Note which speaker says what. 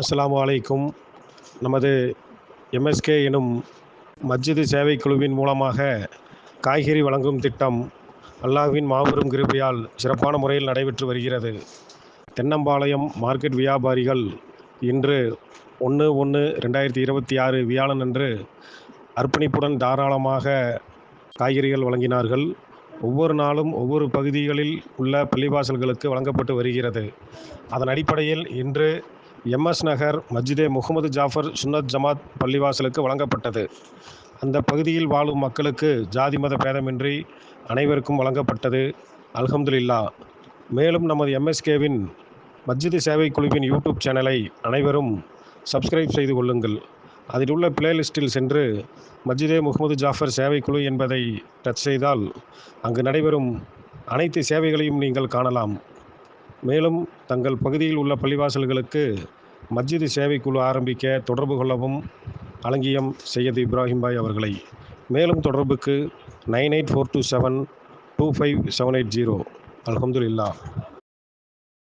Speaker 1: அஸ்லாம் அலைக்கும். நமது எம்எஸ்கே எனும் மஸ்ஜிது சேவை குழுவின் மூலமாக காய்கறி வழங்கும் திட்டம் அல்லாஹ்வின் மாபெரும் கிருபையால் சிறப்பான முறையில் நடைபெற்று வருகிறது. தென்னம்பாளையம் மார்க்கெட் வியாபாரிகள் இன்று ஒன்று ஒன்று ரெண்டாயிரத்தி இருபத்தி ஆறு வியாழன் அன்று அர்ப்பணிப்புடன் தாராளமாக காய்கறிகள் வழங்கினார்கள். ஒவ்வொரு நாளும் ஒவ்வொரு பகுதிகளில் உள்ள பள்ளிவாசல்களுக்கு வழங்கப்பட்டு வருகிறது. அதன் அடிப்படையில் இன்று எம்எஸ் நகர் மஸ்ஜிதே முகமது ஜாஃபர் சுன்னத் ஜமாத் பள்ளிவாசலுக்கு வழங்கப்பட்டது. அந்த பகுதியில் வாழும் மக்களுக்கு ஜாதி மத பேதமின்றி அனைவருக்கும் வழங்கப்பட்டது. அல்ஹம்துலில்லா. மேலும் நமது எம்எஸ்கேவின் மஸ்ஜிது சேவை குழுவின் யூடியூப் சேனலை அனைவரும் சப்ஸ்கிரைப் செய்து கொள்ளுங்கள். அதில் உள்ள பிளேலிஸ்டில் சென்று மஸ்ஜிதே முகமது ஜாஃபர் சேவை குழு என்பதை டச் செய்தால் அங்கு நடைபெறும் அனைத்து சேவைகளையும் நீங்கள் காணலாம். மேலும் தங்கள் பகுதியில் உள்ள பள்ளிவாசல்களுக்கு மஸ்ஜிது சேவை குழு ஆரம்பிக்க தொடர்பு கொள்ளவும் அலங்கியம் செய்யது இப்ராஹிம்பாய் அவர்களை. மேலும் தொடர்புக்கு nine eight four two seven two five seven eight zero. அலமதுல்லா